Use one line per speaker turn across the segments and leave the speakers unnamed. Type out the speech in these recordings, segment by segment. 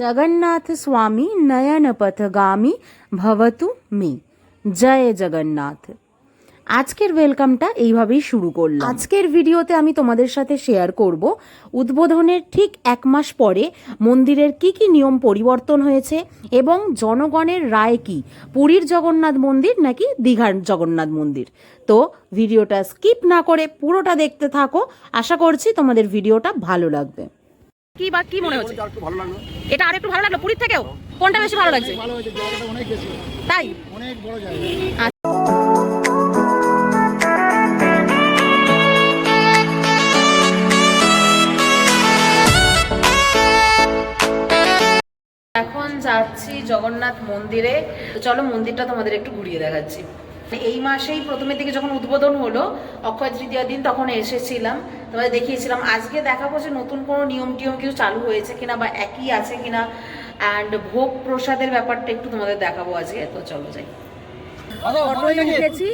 জগন্নাথ স্বামী নয়নপথগামী ভবতু মে জয় জগন্নাথ আজকের ওয়েলকামটা এইভাবেই শুরু করলাম। আজকের ভিডিওতে আমি তোমাদের সাথে শেয়ার করব উদ্বোধনের ঠিক এক মাস পরে মন্দিরের কি কি নিয়ম পরিবর্তন হয়েছে এবং জনগণের রায় কি? পুরীর জগন্নাথ মন্দির নাকি দীঘার জগন্নাথ মন্দির? তো ভিডিওটা স্কিপ না করে পুরোটা দেখতে থাকো। আশা করছি তোমাদের ভিডিওটা ভালো লাগবে।
কি বা কি মনে হচ্ছে? এটা আর একটু ভালো লাগল। পুরীর থেকেও? কোনটা বেশি ভালো লাগছে? তাই?
অনেক বড় জায়গা।
এখন যাচ্ছি জগন্নাথ মন্দিরে। চলো মন্দিরটা তোমাদের একটু ঘুরিয়ে দেখাচ্ছি। এই মাসেই প্রথমের দিকে যখন উদ্বোধন হলো অক্ষয় তৃতীয় দিন তখন এসেছিলাম। তোমাদের দেখিয়েছিলাম আজকে দেখাবো যে নতুন কোনো নিয়ম টিয়ম কিছু চালু হয়েছে কিনা বা একই আছে কিনা। অ্যান্ড ভোগ প্রসাদের ব্যাপারটা একটু তোমাদের দেখাবো আজকে তো চলো যাই।
অটোয় উঠেছি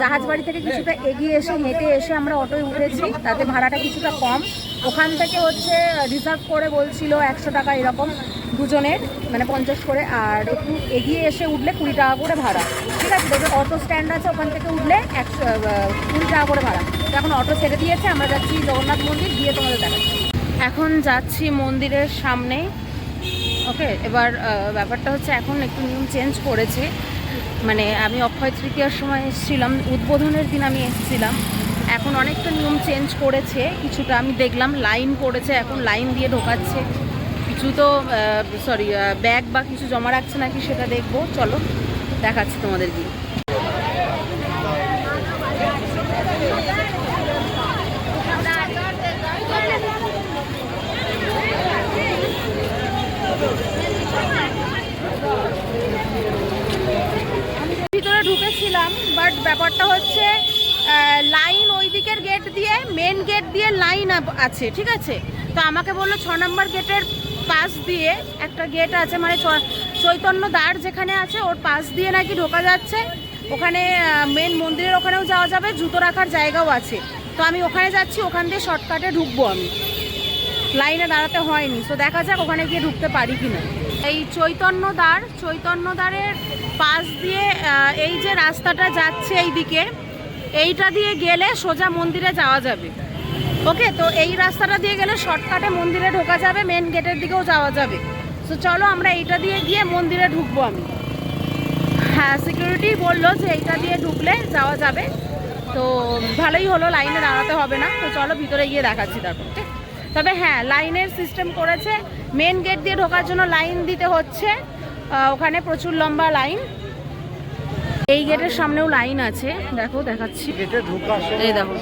জাহাজ বাড়ি থেকে কিছুটা এগিয়ে এসে, হেঁটে এসে আমরা অটোয় উঠেছি। তাতে ভাড়াটা কিছুটা কম। ওখান থেকে হচ্ছে রিজার্ভ করে বলছিল একশো টাকা এরকম দুজনের মানে পঞ্চাশ করে। আর একটু এগিয়ে এসে উঠলে কুড়ি টাকা করে ভাড়া। ঠিক আছে, দেখবে অটো স্ট্যান্ড আছে ওখান থেকে উঠলে একশো কুড়ি টাকা করে ভাড়া। এখন অটো ছেড়ে দিয়েছে, আমরা যাচ্ছি জগন্নাথ মন্দির গিয়ে তোমাদের দেখাচ্ছি।
এখন যাচ্ছি মন্দিরের সামনে। ওকে, এবার ব্যাপারটা হচ্ছে এখন একটু নিয়ম চেঞ্জ করেছে। মানে আমি অক্ষয় তৃতীয়ার সময় এসেছিলাম, উদ্বোধনের দিন আমি এসেছিলাম। এখন অনেকটা নিয়ম চেঞ্জ করেছে, কিছুটা আমি দেখলাম লাইন করেছে এখন লাইন দিয়ে ঢোকাচ্ছে। কিছু তো সরি ব্যাগ বা কিছু জমা রাখছে নাকি সেটা দেখব। চলো, দেখাচ্ছি তোমাদের গিয়ে
ভিতরে ঢুকেছিলাম বাট ব্যাপারটা হচ্ছে লাইন ওই দিকের গেট দিয়ে মেন গেট দিয়ে লাইন আছে, ঠিক আছে? তো আমাকে বলল ছ নম্বর গেটের পাশ দিয়ে একটা গেট আছে মানে চৈতন্য দ্বার যেখানে আছে, ওর পাশ দিয়ে নাকি ঢোকা যাচ্ছে। ওখানে মেন মন্দিরের ওখানেও যাওয়া যাবে, জুতো রাখার জায়গাও আছে। তো আমি ওখানে যাচ্ছি, ওখান দিয়ে শর্টকাটে ঢুকবো আমি। লাইনে দাঁড়াতে হয়নি, তো দেখা যাক ওখানে গিয়ে ঢুকতে পারি কিনা। এই চৈতন্য দ্বার, চৈতন্য দ্বারের পাশ দিয়ে এই যে রাস্তাটা যাচ্ছে এই দিকে এইটা দিয়ে গেলে সোজা মন্দিরে যাওয়া যাবে। ওকে? তো এই রাস্তাটা দিয়ে গেলে শর্টকাটে মন্দিরে ঢোকা যাবে মেন গেটের দিকেও যাওয়া যাবে। তো চলো আমরা এইটা দিয়ে গিয়ে মন্দিরে ঢুকবো আমি। হ্যাঁ সিকিউরিটি বলল যে এইটা দিয়ে ঢুকলে যাওয়া যাবে। তো ভালোই হলো, লাইনে দাঁড়াতে হবে না। তো চলো ভিতরে গিয়ে দেখাচ্ছি তারপর তবে হ্যাঁ লাইনের সিস্টেম করেছে। মেন গেট দিয়ে ঢোকার জন্য লাইন দিতে হচ্ছে। ওখানে প্রচুর লম্বা লাইন এই গেটের সামনেও লাইন আছে। দেখো দেখাচ্ছি। এই দেখো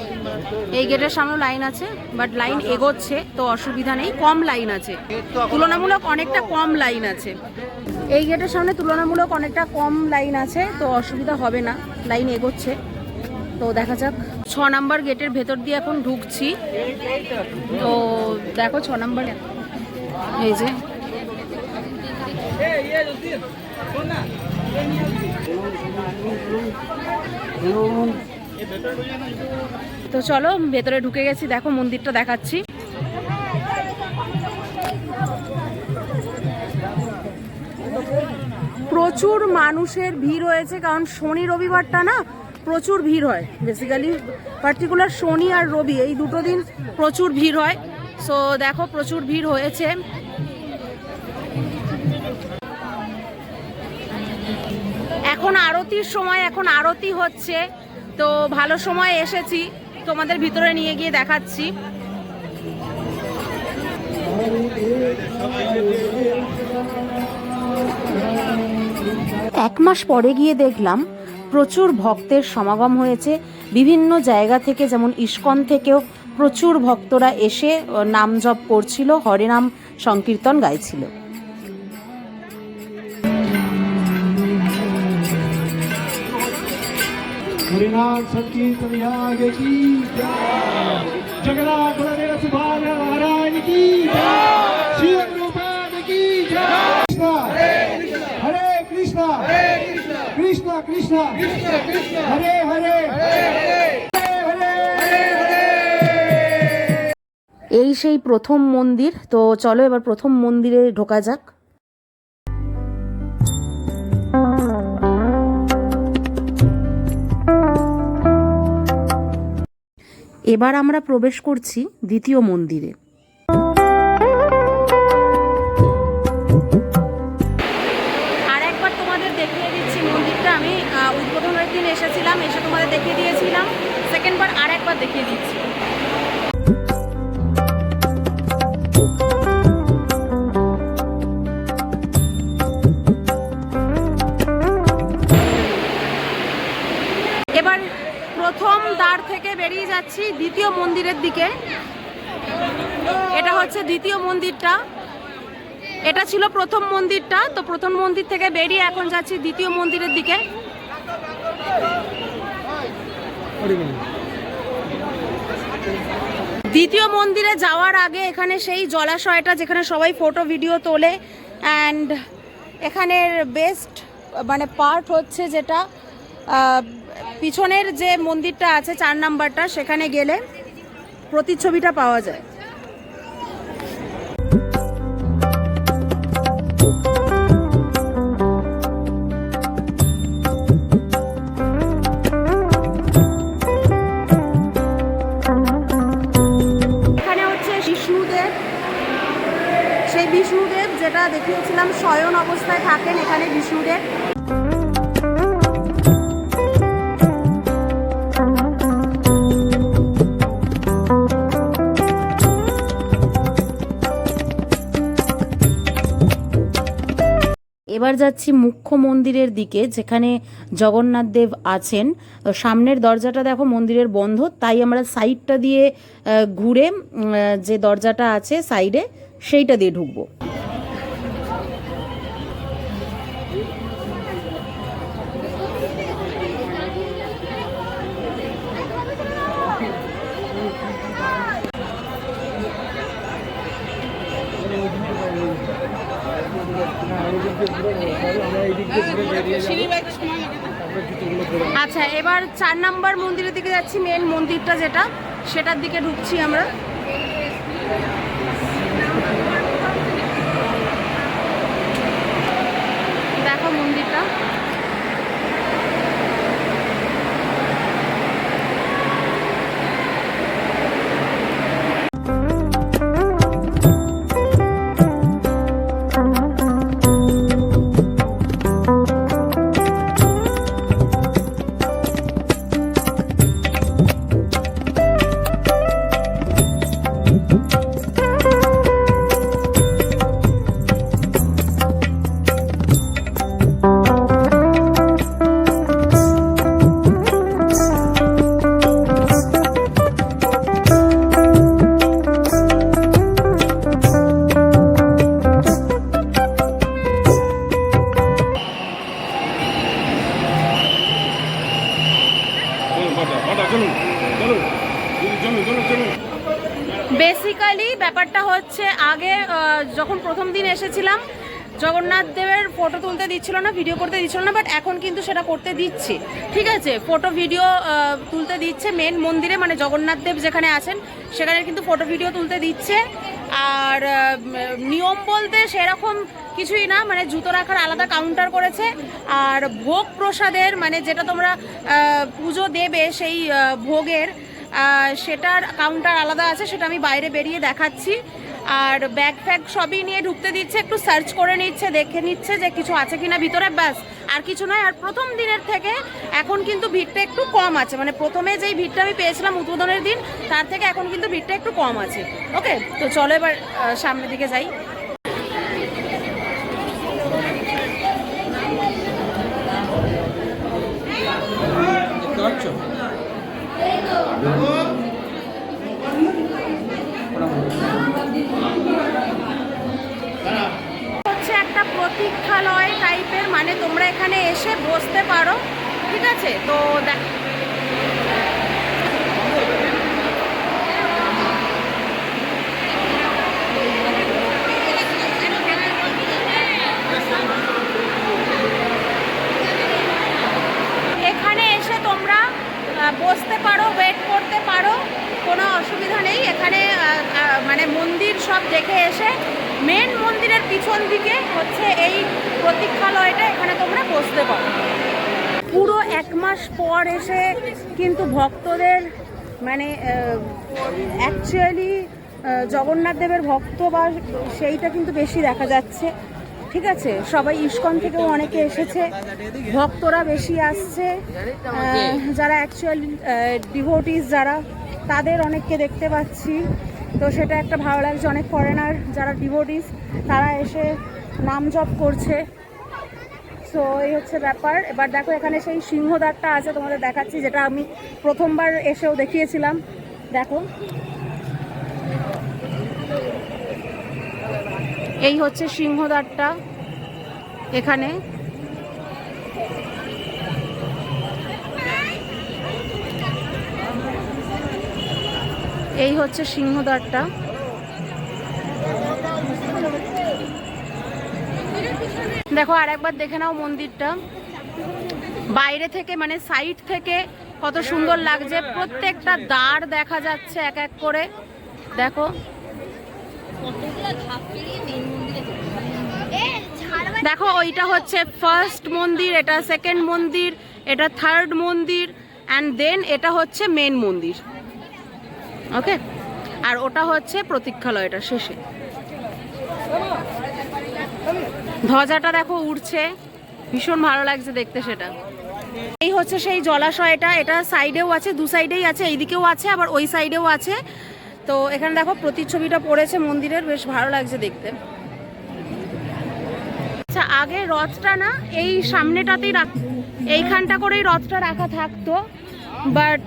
এই গেটের সামনেও লাইন আছে বাট লাইন এগোচ্ছে তো অসুবিধা নেই কম লাইন আছে। তুলনামূলক অনেকটা কম লাইন আছে। এই গেটের সামনে তুলনামূলক অনেকটা কম লাইন আছে তো অসুবিধা হবে না লাইন এগোচ্ছে। তো দেখা যাক। ছ নাম্বার গেটের ভেতর দিয়ে এখন ঢুকছি। তো দেখো ছ নাম্বার। এই যে। তো চলো, ভেতরে ঢুকে গেছি। দেখো, মন্দিরটা দেখাচ্ছি। প্রচুর মানুষের ভিড় হয়েছে কারণ শনি রবিবারটা না প্রচুর ভিড় হয় বেসিক্যালি পার্টিকুলার শনি আর রবি এই দুটো দিন প্রচুর ভিড় হয়। সো দেখো প্রচুর ভিড় হয়েছে। এখন আরতির সময়, এখন আরতি হচ্ছে। তো ভালো সময় এসেছি, তোমাদের ভিতরে নিয়ে গিয়ে দেখাচ্ছি।
এক মাস পরে গিয়ে দেখলাম প্রচুর ভক্তের সমাগম হয়েছে। বিভিন্ন জায়গা থেকে, যেমন ইস্কন থেকেও প্রচুর ভক্তরা এসে নাম জপ করছিল, হরিনাম সংকীর্তন গাইছিল।
সংকীর্তন কৃষ্ণ কৃষ্ণ। হরে হরে।
এই সেই প্রথম মন্দির, তো চলো এবার প্রথম মন্দিরে ঢোকা যাক। এবার আমরা প্রবেশ করছি দ্বিতীয় মন্দিরে।
দেখিয়ে দিচ্ছি। এবার প্রথম দ্বার থেকে বেরিয়ে যাচ্ছি দ্বিতীয় মন্দিরের দিকে। এটা হচ্ছে দ্বিতীয় মন্দিরটা। এটা ছিল প্রথম মন্দিরটা, তো প্রথম মন্দির থেকে বেরিয়ে এখন যাচ্ছি দ্বিতীয় মন্দিরের দিকে। দ্বিতীয় মন্দিরে যাওয়ার আগে এখানে সেই জলাশয়টা যেখানে সবাই ফটো ভিডিও তোলে অ্যান্ড এখানের বেস্ট মানে পার্ট হচ্ছে যেটা পিছনের যে মন্দিরটা আছে, চার নাম্বারটা, সেখানে গেলে প্রতিচ্ছবিটা পাওয়া যায়। যেটা দেখিয়েছিলাম, শয়ন অবস্থায় থাকেন এখানে বিষ্ণুদেব।
এবার যাচ্ছি মুখ্য মন্দিরের দিকে, যেখানে জগন্নাথ দেব আছেন। সামনের দরজাটা দেখো, মন্দিরের বন্ধ, তাই আমরা সাইডটা দিয়ে ঘুরে যে দরজাটা আছে সাইডে, সেইটা দিয়ে ঢুকবো।
আচ্ছা এবার চার নাম্বার মন্দিরের দিকে যাচ্ছি মেন মন্দিরটা যেটা সেটার দিকে ঢুকছি আমরা। ভিডিও করতে দিচ্ছিল না বাট এখন কিন্তু সেটা করতে দিচ্ছে। ঠিক আছে? ফটো ভিডিও তুলতে দিচ্ছে মেন মন্দিরে মানে জগন্নাথ দেব যেখানে আছেন, সেখানে কিন্তু ফটো ভিডিও তুলতে দিচ্ছে। আর নিয়ম বলতে সেরকম কিছুই না মানে জুতো রাখার আলাদা কাউন্টার করেছে। আর ভোগ প্রসাদের মানে যেটা তোমরা পুজো দেবে সেই ভোগের সেটার কাউন্টার আলাদা আছে, সেটা আমি বাইরে বেরিয়ে দেখাচ্ছি। আর ব্যাগ ফ্যাগ সবই নিয়ে ঢুকতে দিচ্ছে, একটু সার্চ করে নিচ্ছে, দেখে নিচ্ছে যে কিছু আছে কিনা ভিতরে, ব্যাস। আর কিছু নয়, আর প্রথম দিনের থেকে এখন কিন্তু ভিড়টা একটু কম আছে। মানে প্রথমে যেই ভিড়টা আমি পেয়েছিলাম উদ্বোধনের দিন, তার থেকে এখন কিন্তু ভিড়টা একটু কম আছে। ওকে তো চলো এবার সামনের দিকে যাই হচ্ছে একটা প্রতীক্ষালয় টাইপের মানে তোমরা এখানে এসে বসতে পারো ঠিক আছে তো দেখ এখানে এসে তোমরা আহ, বসতে পারো ওয়েট করতে পারো কোনো অসুবিধা নেই এখানে আহ, আহ, মানে মন্দির সব দেখে এসে মেন মন্দিরের পিছন দিকে হচ্ছে এই প্রতীক্ষালয়টা, এখানে তোমরা বসতে পারো। পুরো এক মাস পর এসে কিন্তু ভক্তদের মানে অ্যাকচুয়ালি জগন্নাথ দেবের ভক্ত বা সেইটা কিন্তু বেশি দেখা যাচ্ছে। ঠিক আছে? সবাই ইস্কন থেকেও অনেকে এসেছে। ভক্তরা বেশি আসছে। যারা অ্যাকচুয়ালি ডিভোটিস যারা, তাদের অনেককে দেখতে পাচ্ছি। তো সেটা একটা ভালো লাগছে। অনেক ফরেনার যারা ডিভোটিস তারা এসে নাম জপ করছে। সো এই হচ্ছে ব্যাপার। এবার দেখো, এখানে সেই সিংহদ্বারটা আছে, তোমাদের দেখাচ্ছি, যেটা আমি প্রথমবার এসেও দেখিয়েছিলাম। দেখো। এই হচ্ছে সিংহদ্বারটা এখানে। এই হচ্ছে সিংহদ্বারটা। দেখো আর একবার দেখে নাও মন্দিরটা। বাইরে থেকে মানে সাইড থেকে কত সুন্দর লাগছে। প্রত্যেকটা দ্বার দেখা যাচ্ছে এক এক করে। দেখো। দেখো, ওইটা হচ্ছে ফার্স্ট মন্দির, এটা সেকেন্ড মন্দির, এটা থার্ড মন্দির অ্যান্ড দেন এটা হচ্ছে মেন মন্দির। ওকে? আর ওটা হচ্ছে প্রতীক্ষালয়টা শেষে। ধ্বজাটা দেখো উড়ছে। ভীষণ ভালো লাগছে দেখতে সেটা। এই হচ্ছে সেই জলাশয়টা, এটা সাইডেও আছে, দু সাইডেই আছে, এইদিকেও আছে, আবার ওই সাইডেও আছে। তো এখানে দেখো প্রতিচ্ছবিটা পড়েছে মন্দিরের, বেশ ভালো লাগছে দেখতে। আচ্ছা আগে রথটা না, এই সামনেটাতেই রাখ এইখানটা করেই রথটা রাখা থাকতো, বাট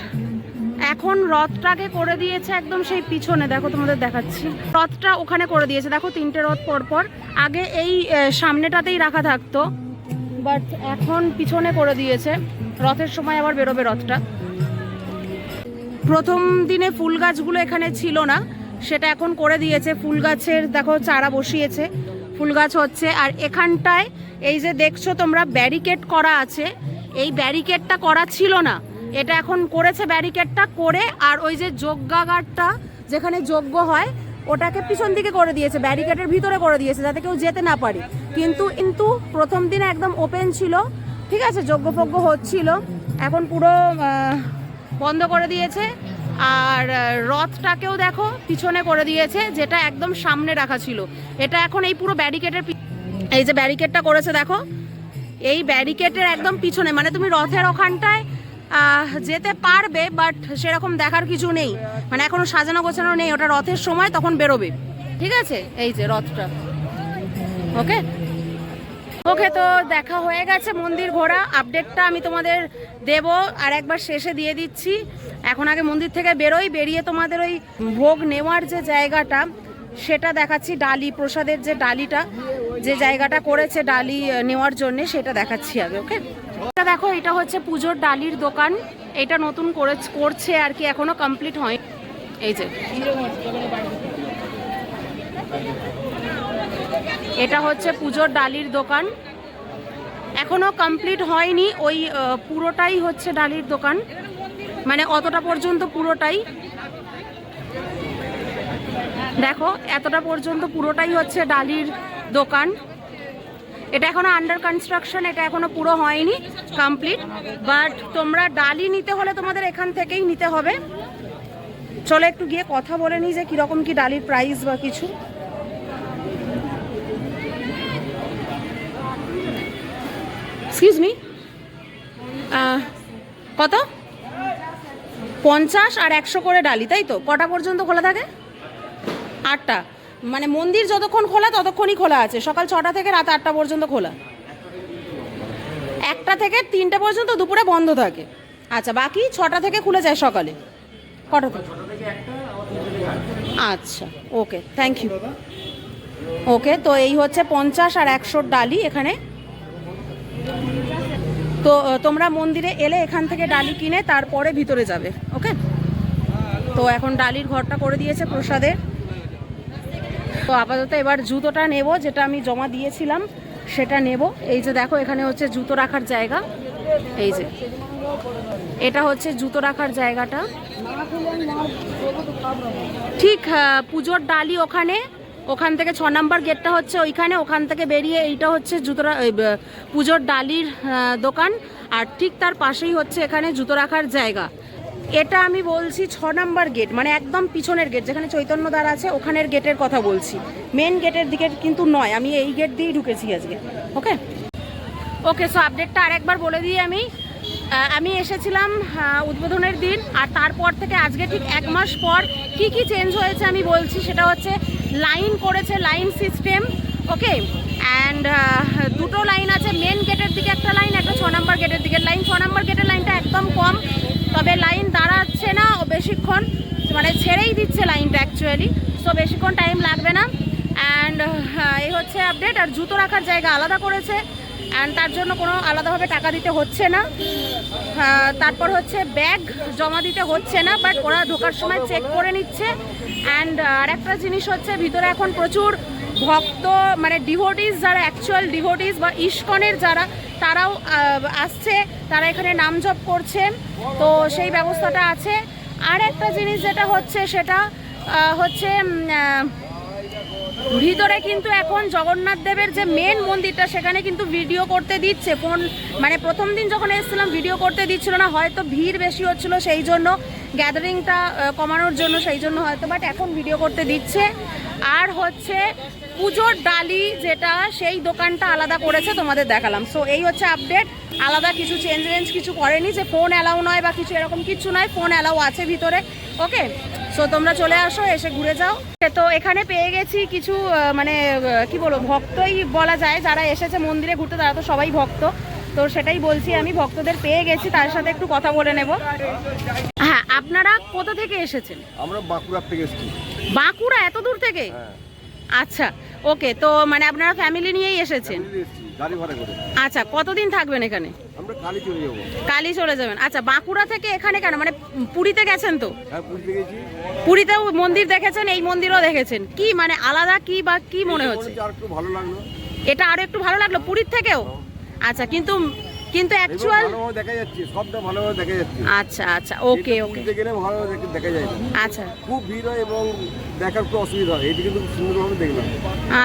এখন রথটাকে করে দিয়েছে একদম সেই পিছনে, দেখো তোমাদের দেখাচ্ছি। রথটা ওখানে করে দিয়েছে, দেখো তিনটে রথ পর পর আগে এই সামনেটাতেই রাখা থাকতো, বাট এখন পিছনে করে দিয়েছে। রথের সময় আবার বেরোবে রথটা। প্রথম দিনে ফুল গাছগুলো এখানে ছিল না, সেটা এখন করে দিয়েছে। ফুল গাছের, দেখো, চারা বসিয়েছে, ফুল গাছ হচ্ছে। আর এখানটায়, এই যে দেখছ তোমরা, ব্যারিকেড করা আছে। এই ব্যারিকেডটা করা ছিল না। এটা এখন করেছে ব্যারিকেডটা করে, আর ওই যে যজ্ঞাগারটা যেখানে যজ্ঞ হয়, ওটাকে পিছন দিকে করে দিয়েছে, ব্যারিকেডের ভিতরে করে দিয়েছে, যাতে কেউ যেতে না পারে। কিন্তু কিন্তু প্রথম দিনে একদম ওপেন ছিল, ঠিক আছে, যজ্ঞফজ্ঞ হচ্ছিল, এখন পুরো বন্ধ করে দিয়েছে, আর রথটাকেও দেখো পিছনে করে দিয়েছে, যেটা একদম সামনে রাখা ছিল। এটা এখন এই পুরো ব্যারিকেডের এই যে ব্যারিকেডটা করেছে দেখো, এই ব্যারিকেডের একদম পিছনে মানে তুমি রথের ওখানটায় যেতে পারবে বাট সেরকম দেখার কিছু নেই। মানে এখনও সাজানো গোছানো নেই, ওটা রথের সময় তখন বেরোবে। ঠিক আছে? এই যে রথটা। ওকে? ওকে, তো দেখা হয়ে গেছে মন্দির ঘোরা। আপডেটটা আমি তোমাদের দেব, আর একবার শেষে দিয়ে দিচ্ছি। এখন আগে মন্দির থেকে বেরোই, বেরিয়ে তোমাদের ওই ভোগ নেওয়ার যে জায়গাটা, সেটা দেখাচ্ছি। ডালি, প্রসাদের যে ডালিটা, যে জায়গাটা করেছে ডালি নেওয়ার জন্য, সেটা দেখাচ্ছি আগে, ওকে? এটা দেখো, এটা হচ্ছে পুজোর ডালির দোকান। এটা নতুন করে করছে আর কি, এখনও কমপ্লিট হয় এই যে। এটা হচ্ছে পুজোর ডালির দোকান। এখনও কমপ্লিট হয়নি, ওই পুরোটাই হচ্ছে ডালির দোকান। মানে অতটা পর্যন্ত পুরোটাই। দেখো, এতটা পর্যন্ত পুরোটাই হচ্ছে ডালির দোকান। এটা এখনও আন্ডার কনস্ট্রাকশন এটা এখনও পুরো হয়নি কমপ্লিট বাট তোমরা ডালি নিতে হলে তোমাদের এখান থেকেই নিতে হবে। চলো একটু গিয়ে কথা বলে নিই যে কীরকম কি ডালির প্রাইস বা কিছু। কত? পঞ্চাশ আর একশো করে ডালি, তাই তো? কটা পর্যন্ত খোলা থাকে? আটটা। মানে মন্দির যতক্ষণ খোলা, ততক্ষণই খোলা আছে। সকাল ছটা থেকে রাত আটটা পর্যন্ত খোলা। একটা থেকে তিনটে পর্যন্ত দুপুরে বন্ধ থাকে। আচ্ছা বাকি ছটা থেকে খুলে যায় সকালে। কটা থেকে? আচ্ছা ওকে থ্যাংক ইউ ওকে, তো এই হচ্ছে পঞ্চাশ আর একশোর ডালি এখানে। তো তোমরা মন্দিরে এলে এখান থেকে ডালি কিনে তারপরে ভিতরে যাবে, ওকে? তো এখন ডালির ঘরটা করে দিয়েছে প্রসাদের। তো আপাতত এবার জুতোটা নেব, যেটা আমি জমা দিয়েছিলাম, সেটা নেব। এই যে দেখো, এখানে হচ্ছে জুতো রাখার জায়গা। এই যে। এটা হচ্ছে জুতো রাখার জায়গাটা। ঠিক পুজোর ডালি ওখানে। ওখান থেকে ছ নম্বর গেটটা হচ্ছে ওইখানে। ওখান থেকে বেরিয়ে এইটা হচ্ছে জুতোরা পুজোর ডালির দোকান। আর ঠিক তার পাশেই হচ্ছে এখানে জুতো রাখার জায়গা। এটা আমি বলছি ছ নম্বর গেট মানে একদম পিছনের গেট, যেখানে চৈতন্য দ্বার আছে, ওখানের গেটের কথা বলছি। মেন গেটের দিকে কিন্তু নয়, আমি এই গেট দিয়েই ঢুকেছি আজকে ওকে ওকে সো আপডেটটা আরেকবার বলে দিই আমি। আমি এসেছিলাম উদ্বোধনের দিন, আর তারপর থেকে আজকে ঠিক এক মাস পর কি কি চেঞ্জ হয়েছে আমি বলছি, সেটা হচ্ছে লাইন করেছে লাইন সিস্টেম ওকে অ্যান্ড দুটো লাইন আছে মেন গেটের দিকে একটা লাইন একটা ছ নম্বর গেটের দিকে লাইন ছ নম্বর গেটের লাইনটা একদম কম তবে লাইন দাঁড়াচ্ছে না ও বেশিক্ষণ মানে ছেড়েই দিচ্ছে লাইনটা অ্যাকচুয়ালি সো বেশিক্ষণ টাইম লাগবে না। অ্যান্ড এই হচ্ছে আপডেট আর জুতো রাখার জায়গা আলাদা করেছে অ্যান্ড তার জন্য কোনো আলাদাভাবে টাকা দিতে হচ্ছে না। তারপর হচ্ছে ব্যাগ জমা দিতে হচ্ছে না বাট ওরা ঢোকার সময় চেক করে নিচ্ছে। অ্যান্ড আর একটা জিনিস হচ্ছে, ভিতরে এখন প্রচুর ভক্ত মানে ডিভোটিস যারা অ্যাকচুয়াল ডিভোটিস বা ইস্কনের যারা, তারাও আসছে, তারা এখানে নাম জপ করছে তো সেই ব্যবস্থাটা আছে। আর একটা জিনিস যেটা হচ্ছে সেটা হচ্ছে ভিতরে কিন্তু এখন জগন্নাথ দেবের যে মেন মন্দিরটা, সেখানে কিন্তু ভিডিও করতে দিচ্ছে। ফোন মানে প্রথম দিন যখন এসেছিলাম ভিডিও করতে দিচ্ছিল না, হয়তো ভিড় বেশি হচ্ছিল সেই জন্য গ্যাদারিংটা কমানোর জন্য সেই জন্য হয়তো বাট এখন ভিডিও করতে দিচ্ছে। আর হচ্ছে পুজোর ডালি যেটা, সেই দোকানটা আলাদা করেছে, তোমাদের দেখালাম। সো এই হচ্ছে আপডেট আলাদা কিছু চেঞ্জ রেঞ্জ কিছু করেনি যে ফোন অ্যালাউ নয় বা কিছু এরকম কিছু নয় ফোন অ্যালাউ আছে ভিতরে। ওকে সো তোমরা চলে আসো এসে ঘুরে যাও। তো এখানে পেয়ে গেছি কিছু মানে কি বলব ভক্তই বলা যায়। যারা এসেছে মন্দিরে ঘুরতে তারা তো সবাই ভক্ত। তো সেটাই বলছি আমি ভক্তদের পেয়ে গেছি তার সাথে একটু কথা বলে নেব। হ্যাঁ আপনারা কোথা থেকে এসেছেন?
আমরা বাঁকুড়ার থেকে এসেছি।
বাঁকুড়া? এত দূর থেকে?
হ্যাঁ।
আচ্ছা ওকে তো মানে আপনারা ফ্যামিলি নিয়েই এসেছেন?
গাড়ি ভাড়া করে।
আচ্ছা কতদিন থাকবেন এখানে?
আমরা কালি চলে যাব।
কালই চলে যাবেন। আচ্ছা বাঁকুড়া থেকে এখানে কেন? মানে পুরীতে গেছেন তো?
হ্যাঁ গেছি।
পুরীতেও মন্দির দেখেছেন এই মন্দিরও দেখেছেন। কি মানে আলাদা কি বা কি মনে হচ্ছে?
আর একটু ভালো লাগল।
এটা আরও একটু ভালো লাগল পুরীর থেকেও? আচ্ছা কিন্তু কিন্তু অ্যাকচুয়াল
দেখা যাচ্ছে সবটা ভালোভাবে দেখা যাচ্ছে।
আচ্ছা আচ্ছা ওকে ওকে
গেলে ভালোভাবে দেখা যায়।
আচ্ছা।
খুব ভিড় হয় এবং দেখার খুব অসুবিধা হয়। এটি কিন্তু সুন্দরভাবে দেখলাম।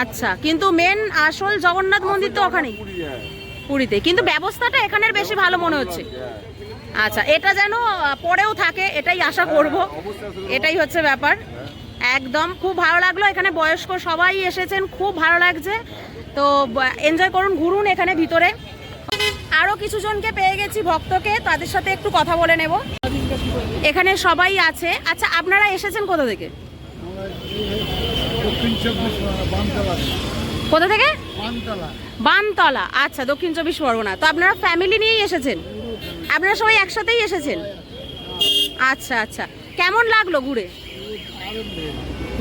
আচ্ছা কিন্তু মেন আসল জগন্নাথ মন্দির তো ওখানেই।
হ্যাঁ।
পুরীতে। কিন্তু ব্যবস্থাটা এখানের বেশি ভালো মনে হচ্ছে।
হ্যাঁ।
আচ্ছা এটা যেন পরেও থাকে এটাই আশা করব। এটাই হচ্ছে ব্যাপার। একদম খুব ভালো লাগল। এখানে বয়স্ক সবাই এসেছেন খুব ভালো লাগছে। তো এনজয় করুন ঘুরুন এখানে ভিতরে। আরও কিছু জনকে পেয়ে গেছি ভক্তকে তাদের সাথে একটু কথা বলে নেব। এখানে সবাই আছে। আচ্ছা আপনারা এসেছেন কোথা থেকে? কোথা থেকে? বানতলা। আচ্ছা দক্ষিণ চব্বিশ পরগনা। তো আপনারা ফ্যামিলি নিয়েই এসেছেন? আপনারা সবাই একসাথেই এসেছেন? আচ্ছা আচ্ছা। কেমন লাগল ঘুরে?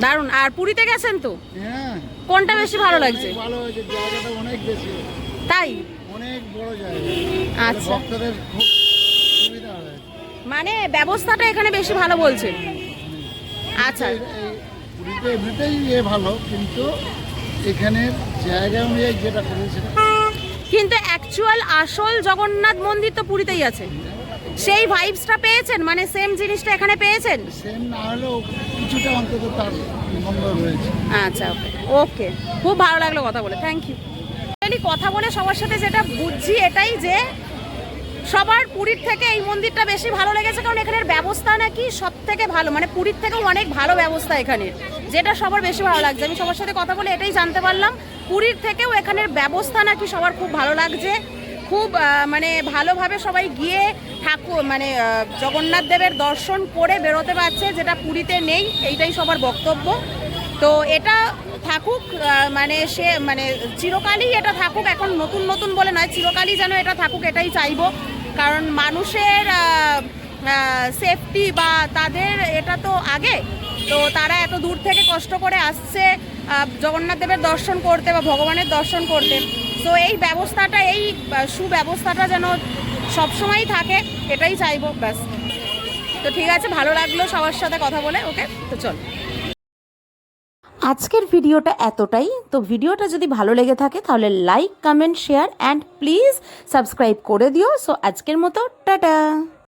দারুণ। আর পুরীতে গেছেন তো?
হ্যাঁ।
কোনটা বেশি ভালো লাগছে? তাই? আচ্ছা। মানে ব্যবস্থাটা এখানে বেশি ভালো বলছে। আচ্ছা।
এমনিতেই এ ভালো কিন্তু এখানের জায়গা অনুযায়ী যেটা করেছে
কিন্তু অ্যাকচুয়াল আসল জগন্নাথ মন্দির তো পুরীতেই আছে। সেই ভাইবসটা পেয়েছেন? মানে সেম জিনিসটা এখানে পেয়েছেন?
সেম না হলেও কিছুটা অন্তত তার
আচ্ছা ওকে ওকে খুব ভালো লাগল কথা বলে। থ্যাংক ইউ কথা বলে সবার সাথে যেটা বুঝছি এটাই যে সবার পুরীর থেকে এই মন্দিরটা বেশি ভালো লেগেছে, কারণ এখানের ব্যবস্থা নাকি সব থেকে ভালো। মানে পুরীর থেকেও অনেক ভালো ব্যবস্থা এখানে, যেটা সবার বেশি ভালো লাগছে। আমি সবার সাথে কথা বলে এটাই জানতে পারলাম। পুরীর থেকেও এখানের ব্যবস্থা নাকি সবার খুব ভালো লাগছে। খুব মানে ভালোভাবে সবাই গিয়ে ঠাকুর মানে জগন্নাথ দেবের দর্শন করে বেরোতে পারছে, যেটা পুরীতে নেই, এইটাই সবার বক্তব্য। তো এটা থাকুক মানে সে মানে চিরকালই এটা থাকুক, এখন নতুন নতুন বলে নয়, চিরকালই যেন এটা থাকুক, এটাই চাইব। কারণ মানুষের সেফটি বা তাদের এটা তো আগে, তো তারা এত দূর থেকে কষ্ট করে আসছে জগন্নাথ দেবের দর্শন করতে বা ভগবানের দর্শন করতে। তো এই ব্যবস্থাটা, এই সুব্যবস্থাটা যেন সবসময়ই থাকে, এটাই চাইব, ব্যাস। তো ঠিক আছে, ভালো লাগল সবার সাথে কথা বলে, ওকে? তো চল।
আজকের ভিডিওটা এতটাই। তো ভিডিওটা যদি ভালো লেগে থাকে, তাহলে like comment share and please subscribe করে দিও। সো আজকের মতো, টাটা!